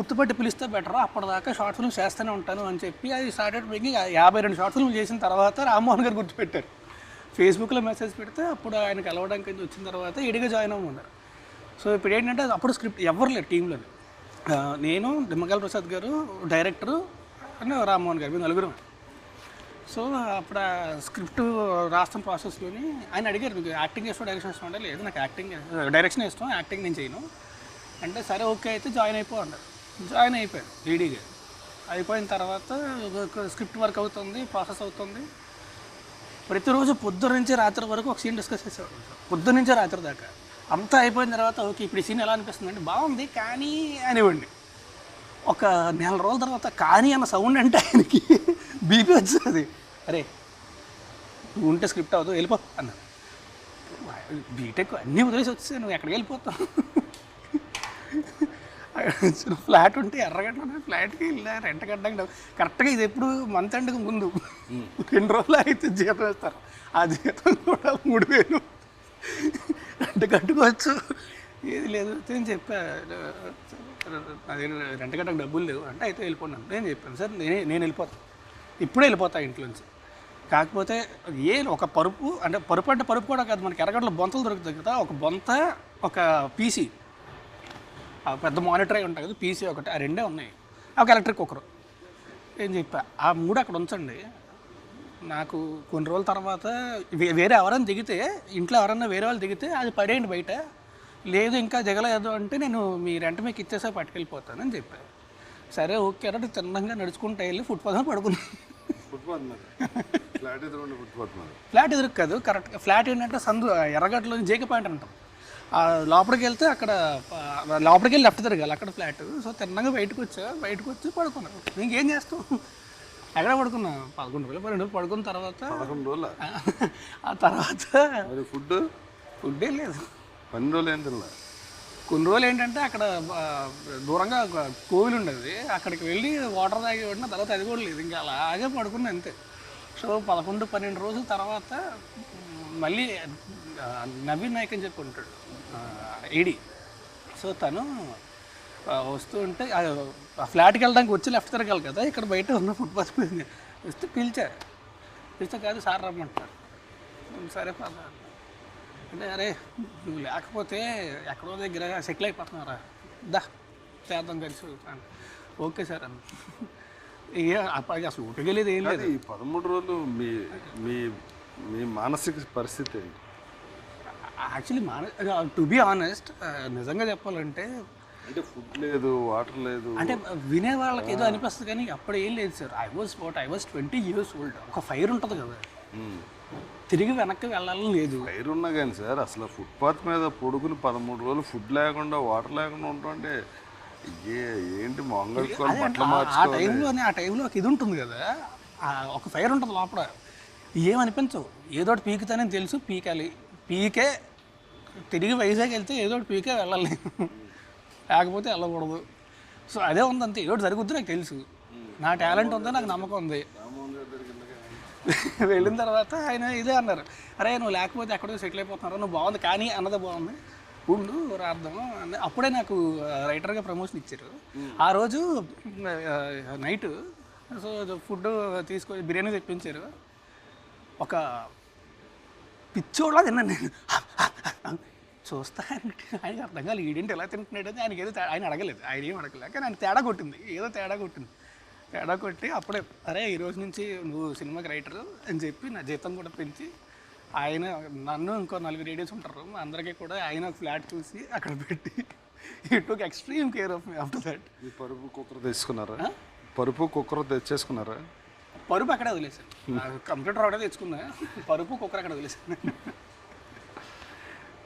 గుర్తుపట్టి పిలిస్తే బెటర్. అప్పటిదాకా షార్ట్ ఫిల్మ్స్ చేస్తూనే ఉంటాను అని చెప్పి అది స్టార్టెడ్ మేకింగ్ యాభై రెండు షార్ట్ ఫిల్మ్ చేసిన తర్వాత రామ్మోహన్ గారు గుర్తుపెట్టారు. ఫేస్బుక్లో మెసేజ్ పెడితే అప్పుడు ఆయన కలవడానికి వచ్చిన తర్వాత ఇడిగా జాయిన్ అవ్వమన్నారు. సో ఇప్పుడు ఏంటంటే అప్పుడు స్క్రిప్ట్ ఎవరు లేరు టీంలో నేను నిమ్మగల్ ప్రసాద్ గారు డైరెక్టరు అని రామ్మోహన్ గారు మేము నలుగురు. సో అప్పుడు ఆ స్క్రిప్ట్ రాస్తాం ప్రాసెస్లోని ఆయన అడిగారు మీకు యాక్టింగ్ ఇష్టం డైరెక్షన్ ఇష్టం అంటే లేదు నాకు యాక్టింగ్ డైరెక్షన్ ఇష్టం యాక్టింగ్ నేను చేయను. అంటే సరే ఓకే అయితే జాయిన్ అయిపో అన్నారు. జాయిన్ అయిపోయాను ఈడీగా అయిపోయిన తర్వాత స్క్రిప్ట్ వర్క్ అవుతుంది ప్రాసెస్ అవుతుంది. ప్రతిరోజు పొద్దున్న నుంచి రాత్రి వరకు ఒక సీన్ డిస్కస్ చేసేవాడు. పొద్దున్న నుంచి రాత్రి దాకా. అంతా అయిపోయిన తర్వాత ఓకే ఇప్పుడు ఈ సీన్ ఎలా అనిపిస్తుంది అంటే బాగుంది కానీ అనివ్వండి ఒక నెల రోజుల తర్వాత కానీ అన్న సౌండ్ అంటే ఆయనకి బీపీ వచ్చింది. అరే నువ్వు ఉంటే స్క్రిప్ట్ అవ్వదు వెళ్ళిపో అన్న. బీటెక్ అన్నీ వదిలేసి వచ్చేసి నువ్వు ఎక్కడికి వెళ్ళిపోతావు? ఫ్లాట్ ఉంటే ఎర్రగడ్డ ఫ్లాట్కి వెళ్ళా రెంట్ కట్టడానికి కరెక్ట్గా ఇది ఎప్పుడు మంత్ ఎండ్కి ముందు. రెండు రోజులు అయితే జీతం ఇస్తారు ఆ జీతం కూడా మూడు వేలు. రెంట్ కట్టుకోవచ్చు. ఏది లేదు. నేను చెప్పా అదే రెంట్ కట్టకు డబ్బులు లేవు. అంటే అయితే వెళ్ళిపోన్నాను. నేను చెప్పాను సార్ నేనే నేను వెళ్ళిపోతాను ఇప్పుడే వెళ్ళిపోతా ఇంట్లోంచి. కాకపోతే ఏ ఒక పరుపు అంటే పరుపు అంటే పరుపు కూడా కాదు. మనకి ఎర్రగడ్డలో బొంతలు దొరుకుతాయి కదా. ఒక బొంత ఒక పీసీ. పెద్ద మానిటర్ అయి ఉంటుంది కదా పీసీ ఒకటి ఆ రెండే ఉన్నాయి. ఒక ఎలక్ట్రిక్ కుక్కర్ ఏం చెప్పా? ఆ మూడు అక్కడ ఉంచండి. నాకు కొన్ని రోజుల తర్వాత వేరే ఎవరైనా దిగితే ఇంట్లో ఎవరైనా వేరే వాళ్ళు దిగితే అది పడేయండి బయట. లేదు ఇంకా దిగలేదు అంటే నేను మీ రెంట్ మీకు ఇచ్చేసా పట్టుకెళ్ళిపోతానని చెప్పాను సరే ఓకే అంటే తిన్నంగా నడుచుకుంటూ వెళ్ళి ఫుట్పాత్ మీద పడుకున్నాను ఫ్లాట్ మీద ఫ్లాట్ ఎదురు కాదు కరెక్ట్ ఫ్లాట్ ఏంటంటే సందు ఎర్రగడ్డలో జేకే పాయింట్ అంటాం. ఆ లోపలికి వెళ్తే అక్కడ లోపలికి వెళ్ళి లెఫ్ట్ తిరగాలి. అక్కడ ఫ్లాట్. సో తిన్నగా బయటకు వచ్చా. బయటకు వచ్చి పడుకున్నాను ఇంకేం చేస్తాం ఎక్కడ పడుకున్నా? పదకొండు రోజులు పన్నెండు రోజులు పడుకున్న తర్వాత పదకొండు రోజుల? ఆ తర్వాత మరి ఫుడ్ ఫుడ్డే లేదు. పన్నెండు రోజులు ఏం తినలే? కొన్ని రోజులు ఏంటంటే అక్కడ దూరంగా ఒక కోవిల్ ఉండేది. అక్కడికి వెళ్ళి వాటర్ తాగి పడిన తర్వాత అది కూడా లేదు. ఇంకా అలాగే పడుకున్నా అంతే. సో పదకొండు పన్నెండు రోజుల తర్వాత మళ్ళీ నవీన్ నాయక్ అని చెప్పి ఉంటాడు. ఏడి. సో తను వస్తూ ఉంటే ఆ, ఆ ఫ్లాట్కి వెళ్ళడానికి వచ్చి లెఫ్ట్ తిరగాలి కదా ఇక్కడ బయట ఉన్న ఫుట్పాత్ పోయింది వస్తే పిలిచా. పిలిస్తే కాదు సార్ రమ్మంటారు సరే పదా. అంటే అరే నువ్వు లేకపోతే ఎక్కడో దగ్గర సెటిల్ అయిపోతున్నారా దా చేద్దాం కలిసి అని. ఓకే సార్ అన్న. ఇక అప్పటికి అసలు ఊటకెళ్ళేది ఏం లేదు. ఈ పదమూడు రోజులు మీ మీ మీ మానసిక పరిస్థితి ఏంటి? యాక్చువల్లీ మాన టు బీ ఆనెస్ట్ నిజంగా చెప్పాలంటే అంటే ఫుడ్ లేదు వాటర్ లేదు. అంటే వినే వాళ్ళకి ఏదో అనిపిస్తుంది కానీ అప్పుడు ఏం లేదు sir. I was what I was twenty years old ఒక ఫైర్ ఉంటుంది కదా. తిరిగి వెనక్కి వెళ్ళాలని లేదు. ఫైర్ ఉన్నా కానీ సార్ అసలు ఫుట్పాత్ మీద పొడుగుని పదమూడు రోజులు ఫుడ్ లేకుండా వాటర్ లేకుండా ఉంటుంటే ఏంటి ఆ- ఆ మార్చుకోవాలి? టైంలోనే ఆ టైంలో ఒక ఇది ఉంటుంది కదా. ఒక ఫైర్ ఉంటుంది లోపల. ఏమనిపించవు ఏదోటి పీకుతానని తెలుసు పీకాలి. పీకే తిరిగి వైజాగ్ వెళ్తే ఏదోటి పీకే వెళ్ళాలి. లేకపోతే వెళ్ళకూడదు. సో అదే ఉందంతే. ఏదో ఏదోటి జరుగుద్ది నాకు తెలుసు. నా టాలెంట్ ఉంది నాకు నమ్మకం ఉంది. వెళ్ళిన తర్వాత ఆయన ఇదే అన్నారు. అరే నువ్వు లేకపోతే ఎక్కడో సెటిల్ అయిపోతున్నారు? నువ్వు బాగుంది. కానీ అన్నది బాగుంది. ఉండు రాద్దాం అని అప్పుడే నాకు రైటర్గా ప్రమోషన్ ఇచ్చారు. ఆ రోజు నైట్ సో ఫుడ్ తీసుకొని బిర్యానీ తెప్పించారు. ఒక పిచ్చోళ్ళ తిన్నాను నేను. చూస్తా ఆయనకి అర్థం కాదు ఈడేంటి ఎలా తింటున్నాడు అని ఆయనకి ఏదో ఆయన అడగలేదు. ఆయన ఏం అడగలేదు. కానీ ఆయన తేడా కొట్టింది. ఏదో తేడా కొట్టింది. తేడా కొట్టి అప్పుడే అరే ఈ రోజు నుంచి నువ్వు సినిమాకి రైటర్ అని చెప్పి నా జీతం కూడా పెంచి ఆయన నన్ను ఇంకో నలుగురు రేడియోస్ ఉంటారు. అందరికీ కూడా ఆయన ఫ్లాట్ చూసి అక్కడ పెట్టి ఈ took extreme care of me after that పరుపు కుక్కర్ తెచ్చుకున్నారా? పరుపు కుక్కర్ తెచ్చేసుకున్నారా? పరుపు అక్కడే వదిలేసాను కంప్యూటర్ ఒకటే తెచ్చుకున్నా పరుపు కుక్కర్ అక్కడ వదిలేసాను